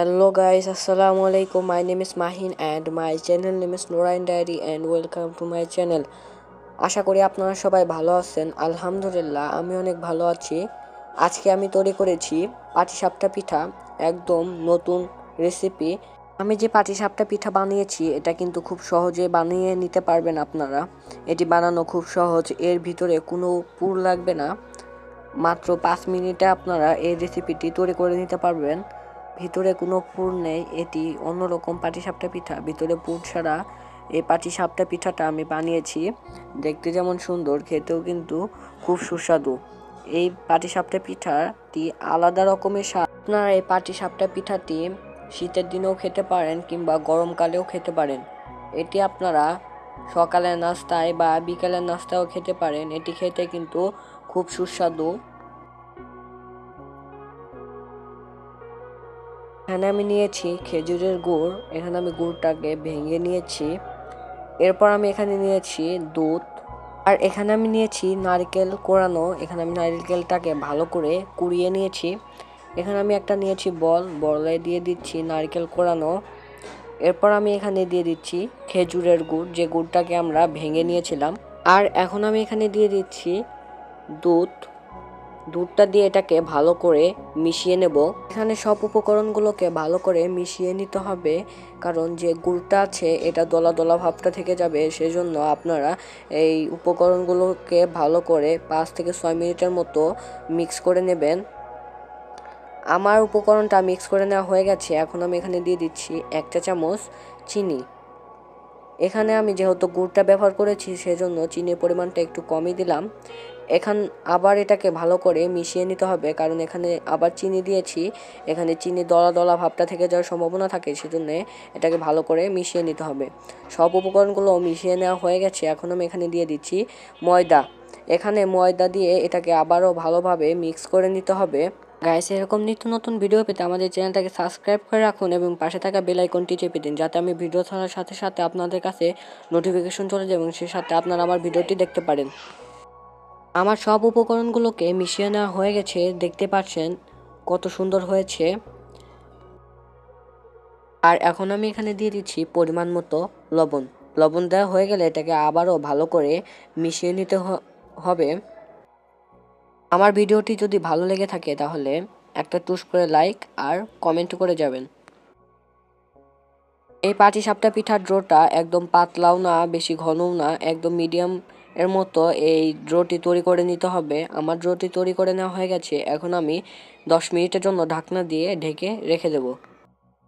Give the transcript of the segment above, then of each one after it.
Hello guys, Assalamu alaikum. My name is Mahin and my channel name is Norain Diary and welcome to my channel. আশা করি আপনারা সবাই ভালো আছেন। আলহামদুলিল্লাহ আমি অনেক ভালো আছি। আজকে আমি তৈরি করেছি পাটিসাপটা পিঠা একদম নতুন রেসিপি আমি যে পাটিসাপটা পিঠা বানিয়েছি এটা কিন্তু খুব সহজে বানিয়ে নিতে পারবেন আপনারা। এটি বানানো খুব সহজ। এর ভিতরে কোনো পুর লাগবে না। মাত্র পাঁচ মিনিটে আপনারা এই রেসিপিটি তৈরি করে নিতে পারবেন। ভিতরে কোনো পুর নেই, এটি অন্যরকম পাটিসাপটা পিঠা। ভিতরে পুর ছাড়া এই পাটিসাপটা পিঠাটা আমি বানিয়েছি। দেখতে যেমন সুন্দর, খেতেও কিন্তু খুব সুস্বাদু। এই পাটিসাপটা পিঠাটি আলাদা রকমের স্বাদ। আপনারা এই পাটিসাপটা পিঠাটি শীতের দিনেও খেতে পারেন কিংবা গরমকালেও খেতে পারেন। এটি আপনারা সকালের নাস্তায় বা বিকালের নাস্তাও খেতে পারেন। এটি খেতে কিন্তু খুব সুস্বাদু। এখানে আমি নিয়েছি খেজুরের গুড়, এখানে আমি গুড়টাকে ভেঙে নিয়েছি। এরপর আমি এখানে নিয়েছি দুধ, আর এখানে আমি নিয়েছি নারকেল কোরানো। এখানে আমি নারকেলটাকে ভালো করে কুড়িয়ে নিয়েছি। এখানে আমি একটা নিয়েছি বল, বলে দিয়ে দিচ্ছি নারকেল কোরানো। এরপর আমি এখানে দিয়ে দিচ্ছি খেজুরের গুড়, যে গুড়টাকে আমরা ভেঙে নিয়েছিলাম। আর এখন আমি এখানে দিয়ে দিচ্ছি দুধ দুধটা দিয়ে এটাকে ভালো করে মিশিয়ে নেব। এখানে সব উপকরণগুলোকে ভালো করে মিশিয়ে নিতে হবে, কারণ যে গুড়টা আছে, এটা দলা দলা ভাবটা থেকে যাবে। সেজন্য আপনারা এই উপকরণগুলোকে ভালো করে পাঁচ থেকে ছয় মিনিটের মতো মিক্স করে নেবেন। আমার উপকরণটা মিক্স করে নেওয়া হয়ে গেছে। এখন আমি এখানে দিয়ে দিচ্ছি একটা চামচ চিনি। এখানে আমি যেহেতু গুড়টা ব্যবহার করেছি, সেজন্য চিনির পরিমাণটা একটু কমই দিলাম। এখান আবার এটাকে ভালো করে মিশিয়ে নিতে হবে, কারণ এখানে আবার চিনি দিয়েছি। এখানে চিনি দলা দলা ভাবটা থেকে যাওয়ার সম্ভাবনা থাকে, সেজন্য এটাকে ভালো করে মিশিয়ে নিতে হবে। সব উপকরণগুলো মিশিয়ে নেওয়া হয়ে গেছে, এখন আমি এখানে দিয়ে দিচ্ছি ময়দা। এখানে ময়দা দিয়ে এটাকে আবারও ভালোভাবে মিক্স করে নিতে হবে। গাইস এরকম নিত্য নতুন ভিডিও পেতে আমাদের চ্যানেলটাকে সাবস্ক্রাইব করে রাখুন এবং পাশে থাকা বেল আইকনটি চেপে দিন, যাতে আমি ভিডিও ছাড়ার সাথে সাথে আপনাদের কাছে নোটিফিকেশন চলে যায় এবং সেই সাথে আপনারা আমার ভিডিওটি দেখতে পারেন। আমার সব উপকরণগুলোকে মিশিয়ে নেওয়া হয়ে গেছে, দেখতে পাচ্ছেন কত সুন্দর হয়েছে। আর এখন আমি এখানে দিয়ে দিচ্ছি পরিমাণ মতো লবণ। লবণ দেওয়া হয়ে গেলে এটাকে আবারও ভালো করে মিশিয়ে নিতে হবে। আমার ভিডিওটি যদি ভালো লেগে থাকে তাহলে একটা টুস করে লাইক আর কমেন্ট করে যাবেন। এই পাটি সাপটা পিঠার ড্রোটা একদম পাতলাও না, বেশি ঘনও না, একদম মিডিয়াম এর মতো এই ড্রোটি তৈরি করে নিতে হবে। আমার ড্রোটি তৈরি করে নেওয়া হয়ে গেছে, এখন আমি দশ মিনিটের জন্য ঢাকনা দিয়ে ঢেকে রেখে দেব।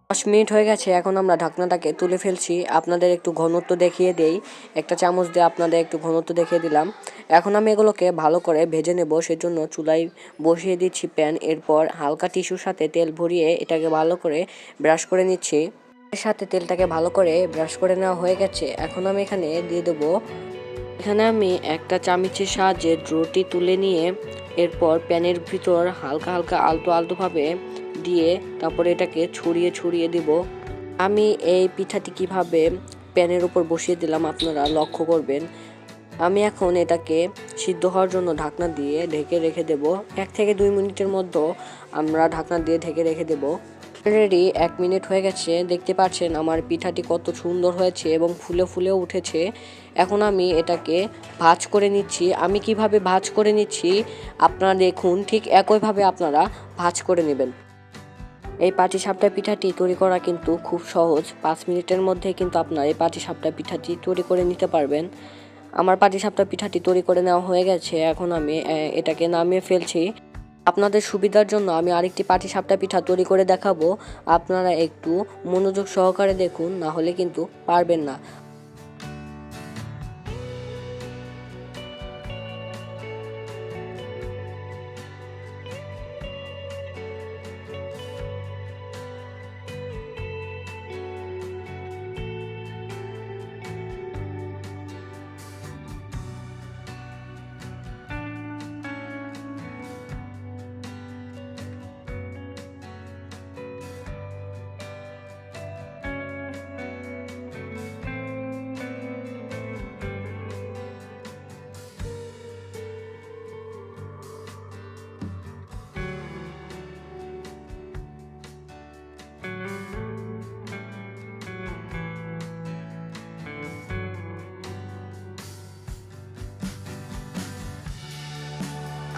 দশ মিনিট হয়ে গেছে, এখন আমরা ঢাকনাটাকে তুলে ফেলছি। আপনাদের একটু ঘনত্ব দেখিয়ে দেই। একটা চামচ দিয়ে আপনাদের একটু ঘনত্ব দেখিয়ে দিলাম। এখন আমি এগুলোকে ভালো করে ভেজে নেব। সেজন্য চুলায় বসিয়ে দিচ্ছি প্যান। এরপর হালকা টিস্যুর সাথে তেল ভরিয়ে এটাকে ভালো করে ব্রাশ করে নিচ্ছি। এর সাথে তেলটাকে ভালো করে ব্রাশ করে নেওয়া হয়ে গেছে। এখন আমি এখানে দিয়ে দেবো। এখানে আমি একটা চামিচের সাহায্যে ড্রোটি তুলে নিয়ে এরপর প্যানের ভিতর হালকা হালকা আলতো আলতোভাবে দিয়ে তারপরে এটাকে ছড়িয়ে ছড়িয়ে দিব। আমি এই পিঠাটি কীভাবে প্যানের উপর বসিয়ে দিলাম আপনারা লক্ষ্য করবেন। আমি এখন এটাকে সিদ্ধ হওয়ার জন্য ঢাকনা দিয়ে ঢেকে রেখে দেব। এক থেকে দুই মিনিটের মধ্যে আমরা ঢাকনা দিয়ে ঢেকে রেখে দেব। অলরেডি এক মিনিট হয়ে গেছে, দেখতে পাচ্ছেন আমার পিঠাটি কত সুন্দর হয়েছে এবং ফুলে ফুলেও উঠেছে। এখন আমি এটাকে ভাজ করে নিচ্ছি। আমি কীভাবে ভাজ করে নিচ্ছি? আপনারা দেখুন, ঠিক একইভাবে আপনারা ভাজ করে নেবেন। এই পাটি সাপটা পিঠাটি তৈরি করা কিন্তু খুব সহজ। পাঁচ মিনিটের মধ্যে কিন্তু আপনার এই পাটি সাপটা পিঠাটি তৈরি করে নিতে পারবেন। আমার পাটি সাপটা পিঠাটি তৈরি করে নেওয়া হয়ে গেছে। এখন আমি এটাকে নামিয়ে ফেলছি। আপনাদের সুবিধার জন্য আমি আরেকটি পাটি সাপটা পিঠা তৈরি করে দেখাবো। আপনারা একটু মনোযোগ সহকারে দেখুন, না হলে কিন্তু পারবেন না।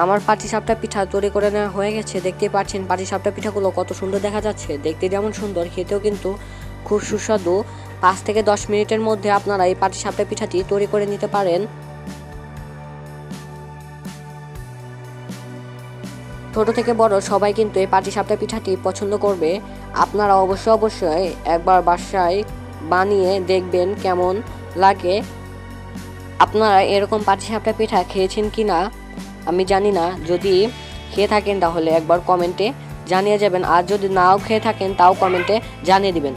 আমার পাটিসাপটা পিঠা তৈরি করে নেওয়া হয়ে গেছে। দেখতে পাচ্ছেন পাটিসাপটা পিঠাগুলো কত সুন্দর দেখা যাচ্ছে। দেখতে যেমন সুন্দর, খেতেও কিন্তু খুব সুস্বাদু। পাঁচ থেকে দশ মিনিটের মধ্যে আপনারা এই পাটিসাপটা পিঠাটি তৈরি করে নিতে পারেন। ছোট থেকে বড় সবাই কিন্তু এই পাটিসাপটা পিঠাটি পছন্দ করবে। আপনারা অবশ্যই অবশ্যই একবার বাসায় বানিয়ে দেখবেন কেমন লাগে। আপনারা এরকম পাটিসাপটা পিঠা খেয়েছেন কি না আমি জানি না, যদি খেয়ে থাকেন তাহলে একবার কমেন্টে জানিয়ে যাবেন, আর যদি নাও খেয়ে থাকেন তাও কমেন্টে জানিয়ে দিবেন।